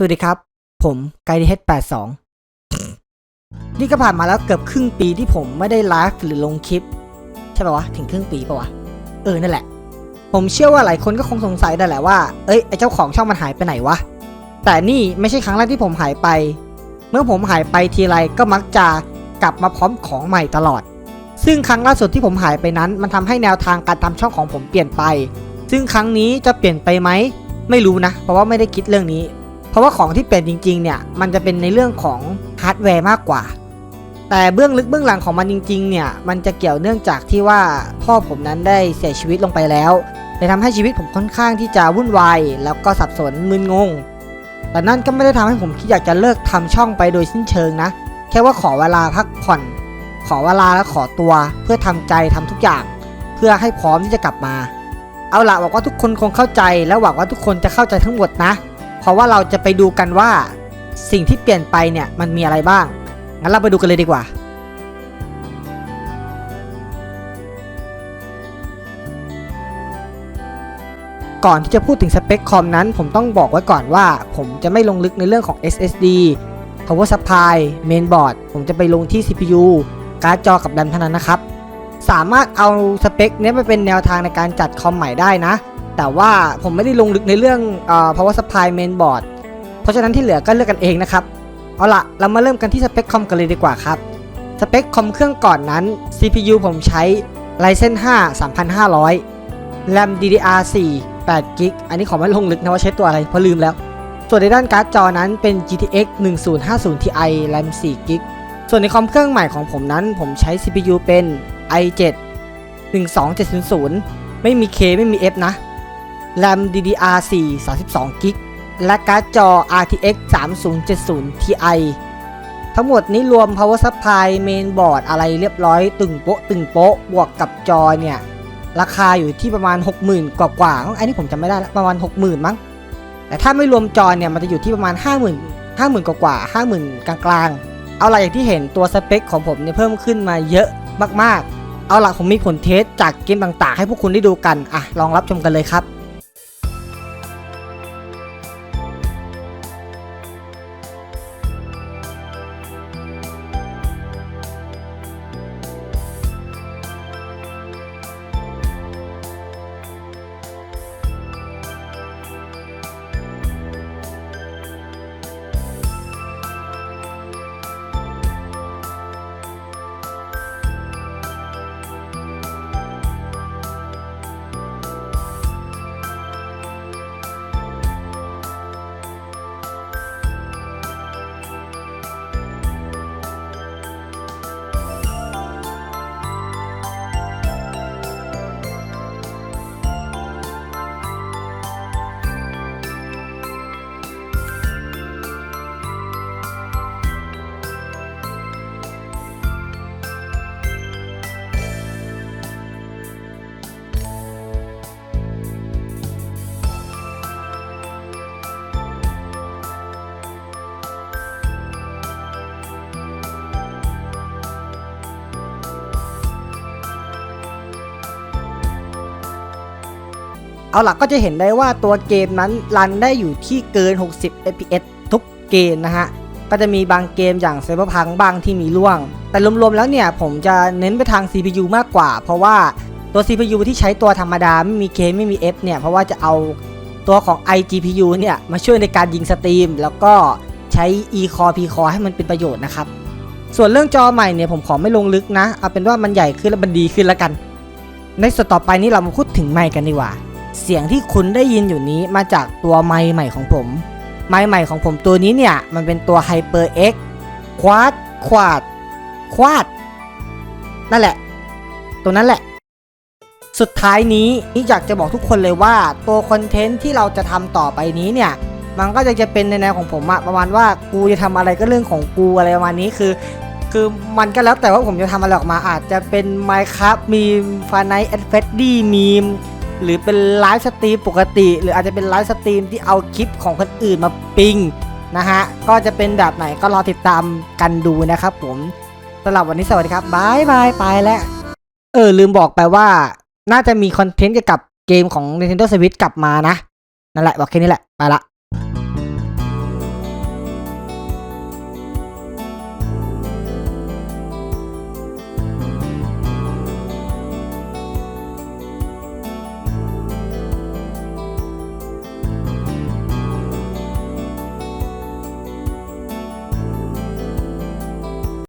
สวัสดีครับ ผมไกด์เฮดแปดสองนี่ก็ผ่านมาแล้วเกือบครึ่งปีที่ผมไม่ได้ไลฟ์หรือลงคลิป ใช่ป่าวะ ถึงครึ่งปีป่าวะ เออ นั่นแหละ ผมเชื่อว่าหลายคนก็คงสงสัยได้แหละว่า เอ้ยไอเจ้าของช่องมันหายไปไหนวะ แต่นี่ไม่ใช่ครั้งแรกที่ผมหายไป เมื่อผมหายไปทีไรก็มักจะกลับมาพร้อมของใหม่ตลอด ซึ่งครั้งล่าสุดที่ผมหายไปนั้น มันทำให้แนวทางการทำช่องของผมเปลี่ยนไป ซึ่งครั้งนี้จะเปลี่ยนไปไหมไม่รู้นะ เพราะว่าไม่ได้คิดเรื่องนี้ ราะว่าของที่เปลี่ยนจริงๆเนี่ยมันจะเป็นในเรื่องของฮาร์ดแวร์มากกว่า แต่เบื้องลึกเบื้องหลังของมันจริงๆเนี่ยมันจะเกี่ยวเนื่องจากที่ว่าพ่อผมนั้นได้เสียชีวิตลงไปแล้วเลยทำให้ชีวิตผมค่อนข้างที่จะวุ่นวายแล้วก็สับสนมึนงง แต่นั่นก็ไม่ได้ทำให้ผมคิดอยากจะเลิกทำช่องไปโดยสิ้นเชิงนะ แค่ว่าขอเวลาพักผ่อน ขอเวลาและขอตัว เพื่อทำใจทำทุกอย่าง เพื่อให้พร้อมที่จะกลับมา เอาละหวังว่าทุกคนคงเข้าใจ และหวังว่าทุกคนจะเข้าใจทั้งหมดนะ ราะว่าเราจะไปดูกันว่าสิ่งที่เปลี่ยนไปเนี่ยมันมีอะไรบ้าง งั้นเราไปดูกันเลยดีกว่า ก่อนที่จะพูดถึงสเปคคอมนั้น ผมต้องบอกไว้ก่อนว่า ผมจะไม่ลงลึกในเรื่องของ SSD power supply mainboard ผมจะไปลงที่ CPU การ์ดจอกับแรมเท่านั้นนะครับ สามารถเอาสเปคเนี้ยไปเป็นแนวทางในการจัดคอมใหม่ได้นะ แต่ว่าผมไม่ได้ลงลึกในเรื่องเอ่อ power supply mainboard เพราะฉะนั้นที่เหลือก็เลือกกันเองนะครับ เอาละเรามาเริ่มกันที่สเปคคอมกันเลยดีกว่าครับ สเปคคอมเครื่องก่อนนั้น CPU ผมใช้ Ryzen 5 3500 RAM DDR4 8 g b อันนี้ขอไม่ลงลึกนะว่าใช้ตัวอะไรเพราะลืมแล้ว ส่วนในด้านการ์ดจอนั้นเป็น GTX 1050 Ti RAM 4 g b ส่วนในคอมเครื่องใหม่ของผมนั้น ผมใช้ CPU เป็น i7 12700 ไม่มี K ไม่มี F นะ RAM DDR4 32 g b และการ์ดจอ RTX 3070 Ti ทั้งหมดนี้รวม power supply mainboard อะไรเรียบร้อยตึงโป๊ะตึงโป๊ะบวกกับจอเนี่ย ราคาอยู่ที่ประมาณ 60,000 กว่ากว่าอันนี้ผมจำไม่ได้ละประมาณ 60,000 มั้ง แต่ถ้าไม่รวมจอเนี่ย มันจะอยู่ที่ประมาณ 50,000 50,000 กว่ากว่า50,000 กลางๆเอาล่ะอย่างที่เห็นตัวสเปคของผมเนี่ยเพิ่มขึ้นมาเยอะมากๆ เอาล่ะผมมีผลเทสจากเกมต่างๆ ให้พวกคุณได้ดูกันอะลองรับชมกันเลยครับ เอาหลักก็จะเห็นได้ว่าตัวเกมนั้นรันได้อยู่ที่เกิน 60 fps ทุกเกมนะฮะ ก็จะมีบางเกมอย่างเซเบอร์พังบางที่มีร่วง แต่รวมๆแล้วเนี่ยผมจะเน้นไปทาง CPU มากกว่า เพราะว่าตัว CPU ที่ใช้ตัวธรรมดาไม่มี K ไม่มี F เนี่ย เพราะว่าจะเอาตัวของ iGPU เนี่ย มาช่วยในการยิงสตรีม แล้วก็ใช้ E-Core P-Core ให้มันเป็นประโยชน์นะครับ ส่วนเรื่องจอใหม่เนี่ยผมขอไม่ลงลึกนะ เอาเป็นว่ามันใหญ่ขึ้นและมันดีขึ้นแล้วกัน ในส่วนต่อไปนี้เรามาพูดถึงไมค์กันดีกว่า เสียงที่คุณได้ยินอยู่นี้มาจากตัวไมค์ใหม่ของผม ไมค์ใหม่ของผมตัวนี้เนี่ย มันเป็นตัว HyperX Quad Quad Quad นั่นแหละ ตัวนั้นแหละ สุดท้ายนี้นี่อยากจะบอกทุกคนเลยว่าตัวคอนเทนต์ที่เราจะทำต่อไปนี้เนี่ยมันก็จะจะเป็นในแนวของผมอะประมาณว่ากูจะทำอะไรก็เรื่องของกูอะไรประมาณนี้คือ คือมันก็แล้วแต่ว่าผมจะทำอะไรออกมาอาจจะเป็น Minecraft มีฟาไนแอดเฟดดี้มีม หรือเป็นไลฟ์สตรีมปกติ หรืออาจจะเป็นไลฟ์สตรีมที่เอาคลิปของคนอื่นมาปิงนะฮะ ก็จะเป็นแบบไหนก็รอติดตามกันดูนะครับผมสำหรับวันนี้สวัสดีครับบายบายไปแล้ว เออ ลืมบอกไปว่า น่าจะมีคอนเทนต์เกี่ยวกับเกมของ Nintendo Switch กลับมานะ นั่นแหละ บอกแค่นี้แหละ ไปละ